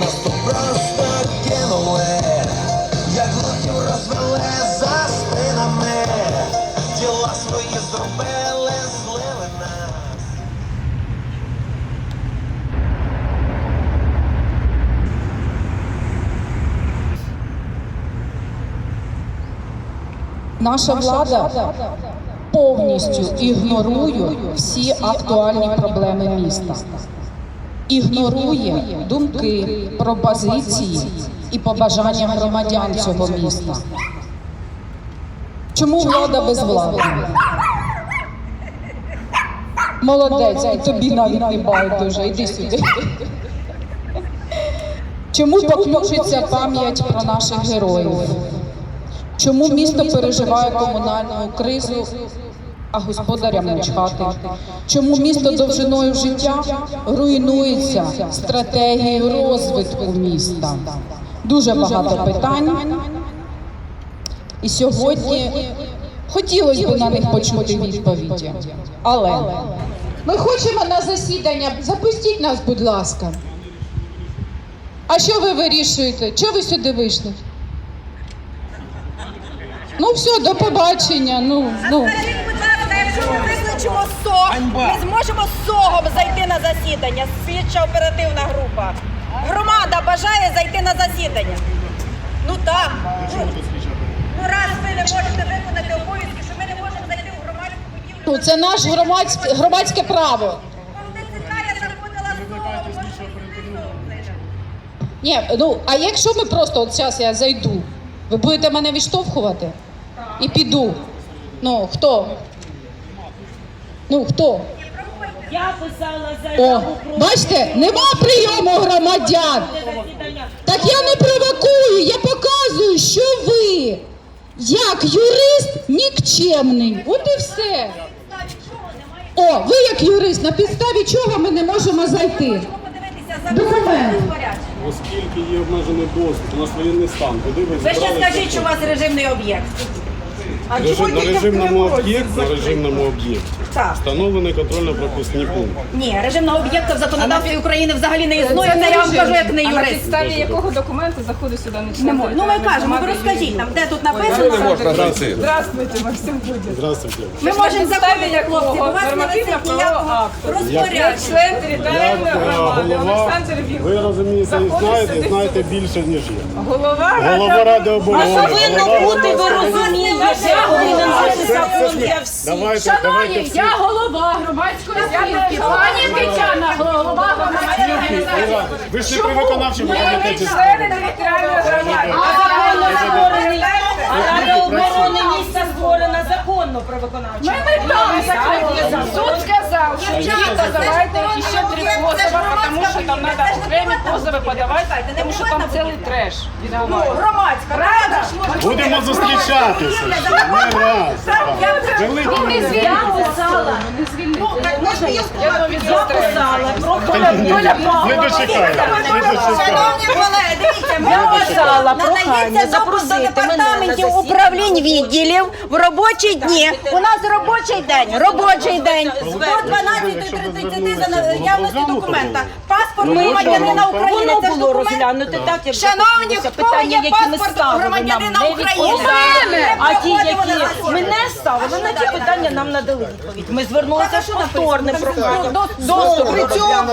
нас просто кинули, як лохів розвели за спинами, діла свої зробили, злили нас. Наша влада повністю ігнорує всі актуальні проблеми міста, ігнорує думки, пропозиції і побажання громадян цього міста. Чому влада безвладна? Молодець, і тобі навіть не байдуже, йди сюди. Чому поклюжиться пам'ять про наших героїв? Чому місто переживає комунальну кризу, а господарям не чхати? Чому місто довжиною життя руйнується стратегією розвитку міста? Дуже багато питань. І сьогодні хотілося б на них почути відповіді. Але ми хочемо на засідання. Запустіть нас, будь ласка. А що ви вирішуєте? Чого ви сюди вийшли? Ну все, до побачення. Ну, ну. Якщо ми визначимо СОГ, ми зможемо з СОГом зайти на засідання, слідча оперативна група. Громада бажає зайти на засідання. Ну так. Ну, раз ви не можете виконати обов'язки, що ми не можемо зайти у громадську будівлю. Ну, це наше громадське, громадське право. Ні, ну а якщо ми просто от зараз я зайду, ви будете мене відштовхувати і піду. Ну хто? Ну хто? Я писала О, про бачите, нема прийому громадян. Так я не провокую, я показую, що ви, як юрист, нікчемний. От і все. О, ви як юрист, на підставі чого ми не можемо зайти? Документ. Оскільки є обмежений доступ, у нас воєнний стан, куди ви Ви ще зібралися? скажіть, що у вас режимний об'єкт. А Режим- чого на тільки в режимному Кривому Розі об'єкті, на режимному об'єкті Так. встановлений контрольно-пропускний пункт. Ні, режимного об'єкта в законодавстві України взагалі не існує. Це я вам кажу як не А на юрист. підставі якого документу заходить сюди не Не можу. Ну ми кажемо, ви розкажіть нам, де тут написано. Здравствуйте. Здравствуйте, Максим Будін. Здравствуйте. Ми можемо заходити, хлопці, бо у вас не нормативно висить ніякого акту. Я розпорядження. член територіальної Як е, громади голова, Олександр ви розумієте, і Заходить знаєте, сюди знаєте сюди. більше, ніж я. Голова Голова Ради оборони. Голова- бути, ви розумієте, повинен бути закон для всіх. Давайте, давайте Шановні, всі. Я голова громадської спілки. Пані Тетяна, голова громадської організації. Ви ж не при виконавчому Ми комітеті. члени територіальної громади. Законно створений, а Рада оборони місця створена законно про виконавчу. Ми там законно. Суд сказав, що діти давайте ще три позови, тому що там треба окремі позови подавати, тому що там цілий треш. Громадська рада Будемо зустрічатися. ще, Не раз. Великий Ну, не. Не звільниться. Я Я повідомляю. Писала про. Не. Шановні колеги, дивіться, ми Я писала надається прохання допуск до запросити мене департаментів управлінь відділів в робочі дні. У нас робочий день, робочий день. до 12.30 за наявності документа. Паспорт громадянина України. Воно Це ж було документ. розглянуто так, як Шановні, питання, є які ми паспорт ставили нам, громадянина не України? відповідали. А ті, які засідання. ми не ставили, на ті питання нам надали відповідь. Ми звернулися з повторним проханням. До- Доступ до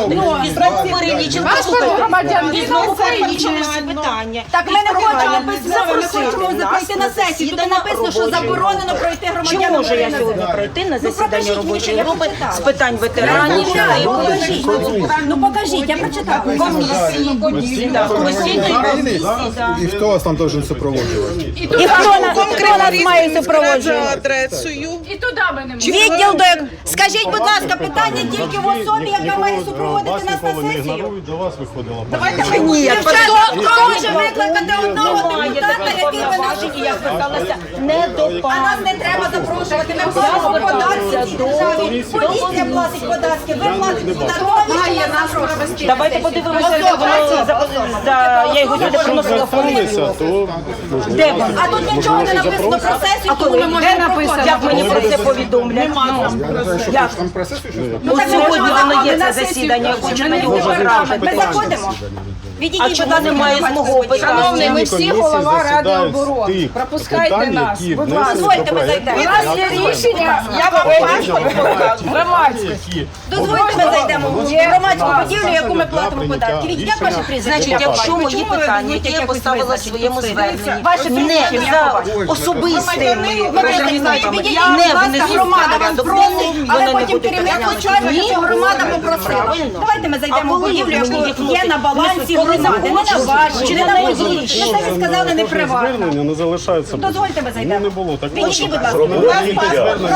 ну, І знову перелічили. Паспорт громадян І знову перелічили всі питання. Так ми не хочемо запросити хочемо пройти на сесію. Тут написано, що заборонено пройти Чи громадянам можу я України. сьогодні пройти на засідання прокажіть мені, робочої групи з питань ветеранів Ну, покажіть. Ну покажіть, я прочитала. Постійної комісії. І хто вас там должен супроводжувати? І хто нас, хто нас має супроводжувати? адресою І туди ми не можемо. Відділ до як- скажіть, будь ласка, питання тільки в особі, яка має супроводити нас на сесію. До вас виходила. Ні, хто може викликати одного депутата, який би наш повноважень, і я зверталася не до А нас не треба запрошувати. Ми платимо податки в цій державі. Поліція платить податки, ви платите податки. Має нас провести. Давайте подивимося, як воно за- за- я його сюди приносила то можливо. Де ви? А тут нічого не написано про сесію, тому ми можемо проходити. Як мені про це повідомлять? Як? Ну, так ми Сьогодні воно є це засідання, я хочу на нього Ми заходимо. А чому немає змогу питання? Ми всі голова Ради оборони. Пропускайте нас, будь ласка. Дозвольте, ми зайдемо. У нас є рішення, я вам громадське. Дозвольте, ми зайдемо в громадську будівлю, яку ми платимо податки. Від як ваше прізвище? Значить, якщо мої питання, які я поставила в своєму зверненні, не за особистими рахунками, не внесуть громада вам просить, але потім будуть керівництво притягнуті. чує, Ні, що громада попросила. Давайте ми зайдемо в будівлю, яку є на балансі громади, не на захочете, вашій, не на захочете. Ми самі сказали не приватно. Звернення не залишається. Дозвольте, ми зайдемо. Ну, не було такого. Підійдіть, будь ласка. Про робочий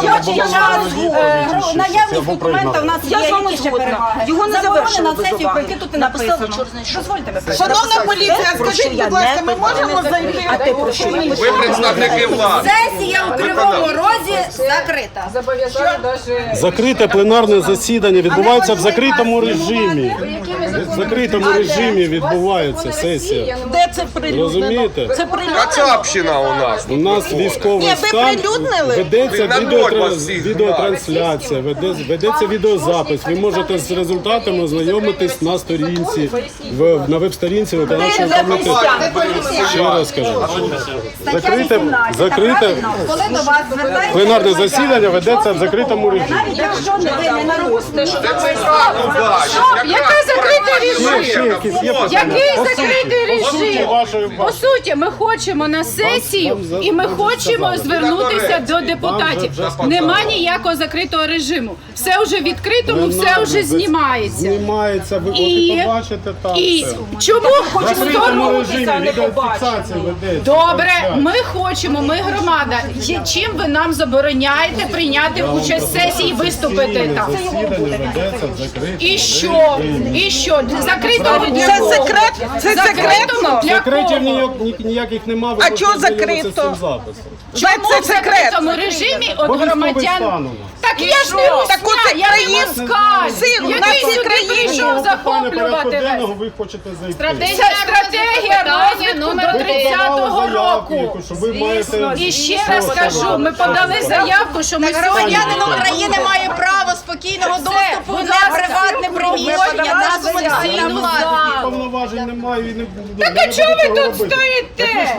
Робочий час, е, наявність документа в нас є, Я з вами які ще згодна. переваги. Його не Заборони завершили на без сесію уваги. прийти тут написано. Дозвольте, ми Шановна поліція, скажіть, будь ласка, ми можемо зайти? А ти про що? Ви представники влади. Сесія у Кривому Розі закрита. Закрите пленарне засідання відбувається в закритому режимі. В закритому режимі відбувається сесія. Де це прилюднено? Розумієте? Це прилюднено. Кацапщина у нас. У нас військовий Ні, ви стан, прилюднили? ведеться Ви на відеотра- вас всіх відеотрансляція, веде- ведеться відеозапис. Ви можете з результатами ознайомитись на сторінці, в, на веб-сторінці виконавчого комітету. Ще раз скажу. Закрите, закрите Коли до вас звертається пленарне засідання ведеться в закритому режимі. навіть якщо не ви не на роботі. Яке закрите якісь є? Який закритий режим? По суті, ми хочемо на сесію і ми хочемо звернутися до депутатів. Нема ніякого закритого режиму. Все вже відкритому, все вже знімається. Знімається, ви І- от і побачите там І все. чому В закритому режимі відеофіксація ведеться. Добре, ми хочемо, ми громада. Чим ви нам забороняєте прийняти участь в сесії і виступити там? Засідання ведеться в закритому І що? І що? Закритому для Це кого? секрет? Це Закритому для Секретів кого? ніяк- ні- ніяких немає. А чого закрито? З цим записом. Чому Це в секрет. закритому режимі Бо от військовий стан громадян? у нас. Так я ж не Так русня, оце я не країн- москаль, Син, у нас який всі сюди країни. прийшов порядку захоплювати денного ви хочете зайти. Стратегія, стратегія розвитку до Ви подавали 30-го заявку, року. яку, що ви маєте... І ще раз кажу, ми подали заявку, що ми Громадянин сьогодні... України має право спокійного доступу будь на ласка, приватне приміщення подавали нашого заявку. національного влади. Повноважень немає і не буду. Так а чого ви тут стоїте?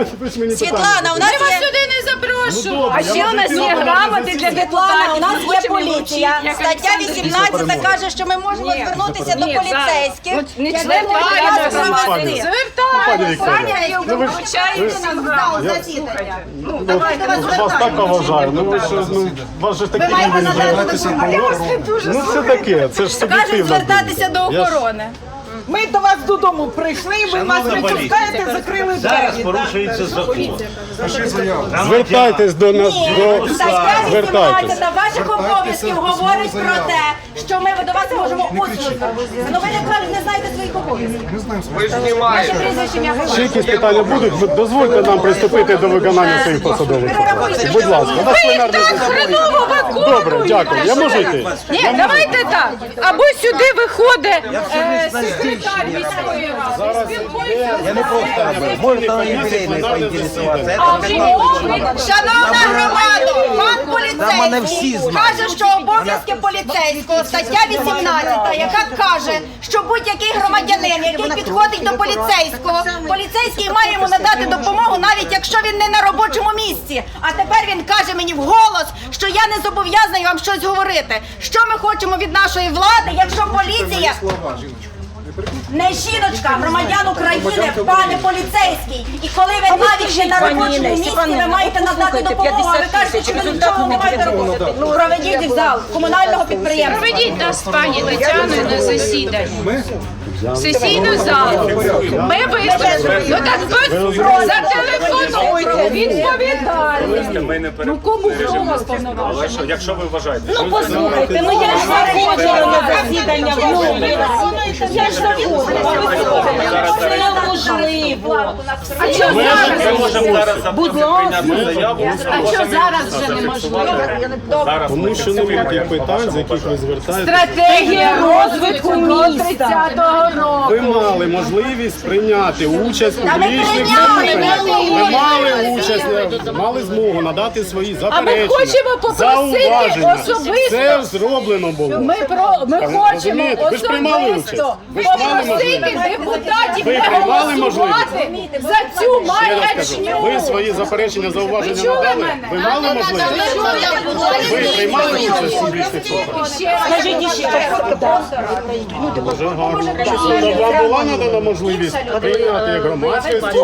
Світлана, у нас вас є сюди не запрошуємо. А ще у нас є грамоти для Світлана, у нас є Хочемо поліція. вручити, як Стаття Олександр 18 каже, що ми можемо звернутися до поліцейських. Не член Ради громади. Пані. Вікторія, ну ви ж Вручаєте нам зал засідання. ну, вас так поважаю. Ну ви ж ну, вас же такі маєте люди надати. Ну це таке, це ж Кажуть звертатися до Я ж- охорони. Ми до вас додому прийшли, ви нас не пускаєте, закрили двері. порушується закон. Звертайтесь до нас, до... Стаття звертайтесь. 18 ваших обов'язків говорить про те, що ми до вас можемо усно звернутися. Ну ви не кажете, не знаєте своїх обов'язків. Ви ж Ваше знімаєте. прізвище ім'я Ще якісь питання будуть? Ви Дозвольте нам приступити до виконання своїх посадових обов'язків. Будь ласка, у нас пленарне засідання. Добре, дякую. Я можу йти? Ні, давайте так. Або сюди виходить е, секретар міської ради. Я не А чиновник Шановна громада, пан поліцейський. Каже, що обов'язки поліцейського, стаття 18, яка каже, що будь-який громадянин, який підходить до поліцейського, поліцейський має йому надати допомогу, навіть якщо він не на робочому місці. А тепер він каже мені вголос, що я не зобов'язаний вам щось говорити. Що ми хочемо від нашої влади, якщо поліція Не жіночка, громадян України, пане поліцейський. І коли ви навіть ще на робочому місці, ви маєте надати допомогу, а ви кажете, що ви нічого не маєте робити. Ну, проведіть в зал комунального підприємства. Проведіть нас пані Тетяною на засідання. Сесійну залу. Ми вийшли. Ну так ви зателефонуйте, відповідальні. Ну кому хто вас Але повноважує? що, якщо ви вважаєте, Ну послухайте, ну я ж заходила на засідання в Я ж заходила. Це неможливо. А ми зараз? можемо зараз прийняти заяву. А чого зараз вже неможливо? Тому що немає тих питань, з яких ви звертаєтеся. Стратегія розвитку до 30-го року. Ви мали можливість прийняти участь публічних прийняли, слуханнях. Ви мали участь, мали змогу надати свої заперечення. хочемо попросити особисто. Це зроблено було. Ми про ми хочемо розумієте, ви ж приймали особисто участь. Ви попросити депутатів Ви не приймали голосувати за цю кажу, ви свої заперечення, зауваження Ви надали? мене? Ви мали можливість? Ви приймали участь в публічних слуханнях? Скажіть ще. Дуже гарно. Вам була надана можливість прийняти як громадськості?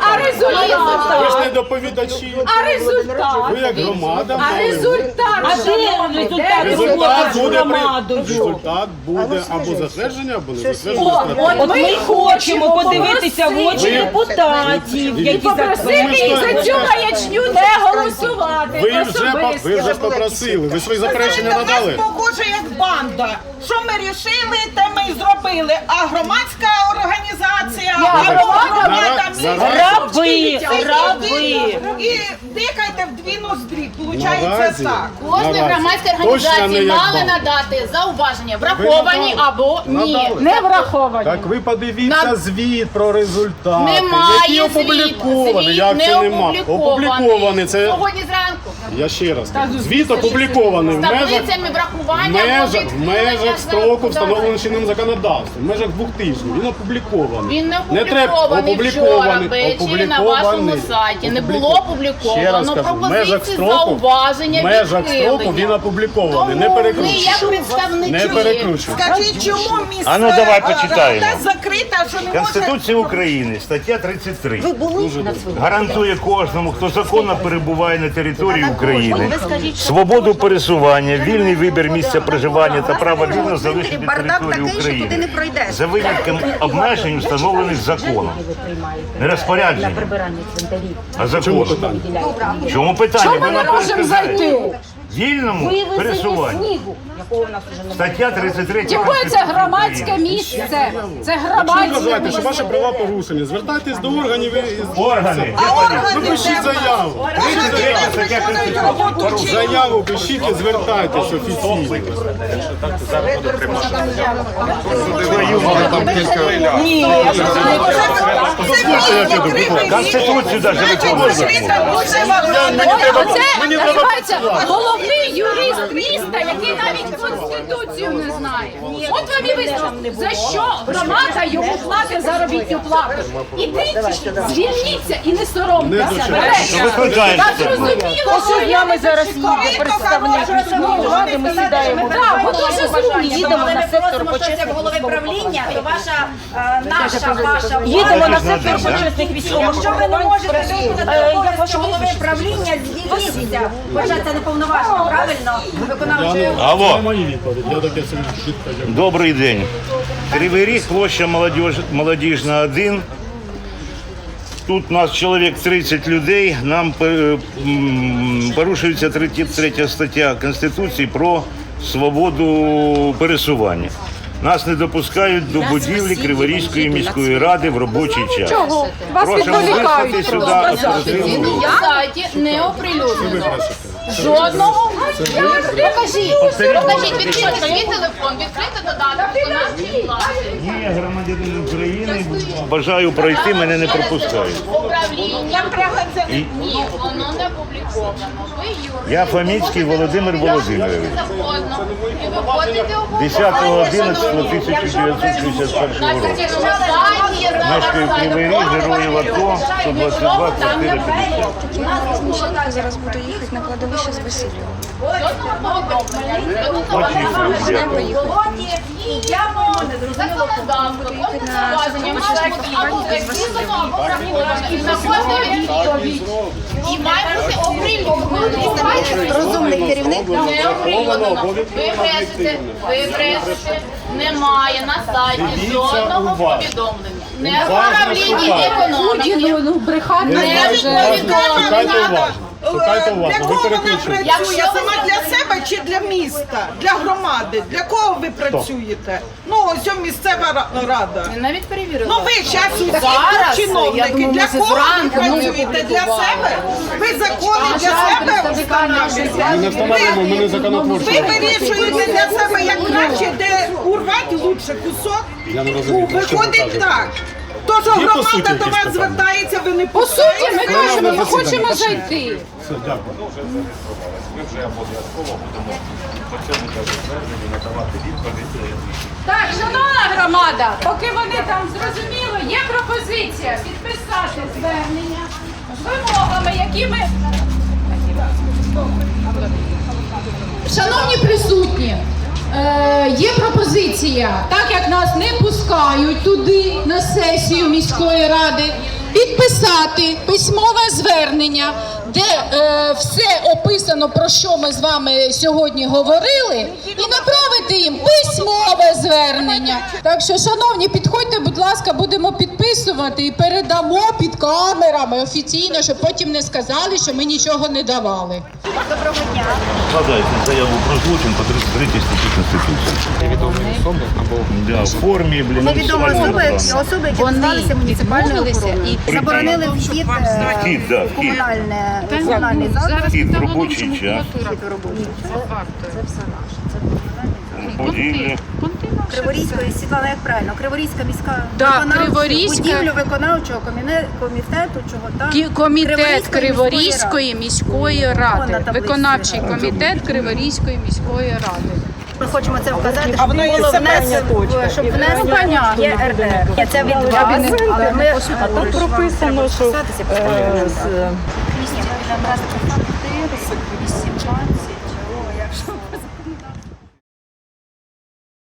А результат? А Ви ж результат? не доповідачі. А результат? Ви як громада А результат? А де результат? Результат буде, при- результат буде або затвердження, або не затвердження. От ми хочемо подивитися в очі депутатів, які попросити їх за цю маячню не голосувати. Ви вже, по- ви вже попросили, ви свої заперечення надали? похоже як банда. Що ми рішили, те ми й зробили. А громадська організація, а громада, там народ- раби, раби. І дикайте в дві ноздрі. Получається Наразі, так. Кожна наразі. громадська Точно не організація як мали банк. надати зауваження, враховані надали? або ні. Надали. Не враховані. Так ви подивіться На- звіт про результати, Немає які опубліковані. звіт, Як не це нема? опублікований. Опубліковані. Це Сьогодні зранку. Я ще раз кажу. Звіт опублікований в межах таблицями в врахування межах, в межах строку, встановленого чинним законодавством, в межах двох тижнів. Він опублікований. Він не треба опублікований вчора ввечері на вашому сайті. Не було Ще раз опубліковано кажу, в межах пропозиції, строку, зауваження, в межах строку він опублікований. Не Тому ви перекручуйте. як представники Не перекручуйте. Скажіть, чому місце А ну, давай почитаємо. рада закрита, що не може... Конституція України, стаття 33. Гарантує кожному, хто законно перебуває на території України, свободу пересування, вільний вибір місця проживання та право вільно залишити територію України за винятком обмежень, встановлених законом. Не розпорядження, а законом. Чому питання? Чому ми не можемо зайти? Вільному пересуванню. Стаття 33 Тим більше це громадське місце. Це Якщо ви громадське вважаєте, що ваші місце. права порушені, звертайтесь до органів і Органи. Ну, пишіть заяву. Пишіть заяву. Стаття 33. Заяву пишіть і звертайтесь офіційно. Конституцію навіть виконує. Оце називається головний юрист міста, який навіть конституцію не знає. От вам і висновок. За що громада йому платить заробітну плату? Ідіть, звільніться і не соромтеся. Це. зрозуміло, що я не зараз їду представник міської ради, ми сідаємо. Так, бо дуже зручно. Їдемо на сектор почесних голови правління, то ваша, е, наша, ваша Їдемо на сектор почесних військових. Якщо ви не можете виконати обов'язки голови правління, звільніться. Хоча це не повноважно, правильно? Виконавчої Алло. Мої відповіді. Я таке собі відповідь. Добрий день. Кривий Ріг, площа молодіж, Молодіжна 1. Тут у нас чоловік 30 людей. Нам е, м, порушується 33 стаття Конституції про свободу пересування. Нас не допускають до будівлі Криворізької міської ради в робочий час. Чого? Вас Просимо відволікають вислати сюди оперативну групу. Сайті не оприлюднено. Жодного. Покажіть, покажіть, відкрийте свій телефон, відкрийте додаток виконавчої влади. Ні, я громадянин України. Бажаю пройти, мене не пропускають. Управління. Ні, воно не опубліковано. Ви юрист. Я Фоміцький Володимир Володимирович. Законно. І виходите 10.11.1961 року. Мешкаю в Кривий Ріг, героїв АТО, 122, квартира 50. У нас було так. Зараз буду їхати на кладовище з повідомлення, і має бути або висвітлено, або враховано. І на кожне відповідь. І має бути оприлюднено. Розумний керівник. Не оприлюднено. Ви брешете, ви брешете. Немає на сайті жодного повідомлення. Не в управлінні економіки. Ну, брехати Не не вже. Слухайте уважно. Слухайте Для. Ви кого вона переключуєте. працює? Якщо ви Сама для себе чи для міста? Для громади? Для кого ви працюєте? Ну, ось о місцева ра- рада. Навіть перевірили. Ну ви зараз усі Зараз, я чиновники. думаю, Для кого ви зранку ми працюєте? Для себе? Ви закони для себе встановлюєте? Ми не встановлюємо, ми не Ви вирішуєте для себе як краще, де урвати лучше кусок. Я не розумію, Ну, про що ви Виходить кажете. так. То, що Є, по суті, громада до якісь вас питання? звертається, ви не По суті, ми кажемо, ми хочемо зайти. Все, дякую. Ми вже обов'язково будемо по цьому зверненню надавати відповідь. Так, шановна громада, поки вони там зрозуміло, є пропозиція підписати звернення з вимогами, які ми. Шановні присутні, е, є пропозиція, так як нас не пускають туди на сесію міської ради, підписати письмове звернення, де е, все описано, про що ми з вами сьогодні говорили, і направити їм письмове звернення. Так що, шановні, підходьте, будь ласка, будемо підписувати і передамо під камерами офіційно, щоб потім не сказали, що ми нічого не давали. Складайте заяву про злочин по 33 статті Конституції. Невідомі особи або да, в формі, блін, Невідомі особи, особи, які назвалися муніципальною охороною. Заборонили вхід е, Вхід, да, в вхід. комунальне в комунальний заклад. Вхід в робочий час, Вхід робочий час. Це все наше. Це будівлі. Криворізької Світлана, як правильно? Криворізька міська Да, виконавча- Криворізька. будівлю виконавчого коміне- комітету, чого там Комітет Криворізької Криворізької міської ради, на виконавчий комітет Криворізької міської ради. Ми хочемо це вказати, А щоб воно є було себе внесено, щоб внести понятно. є РДР. Це від вас, але ми а тут прописано, що Здравствуйте.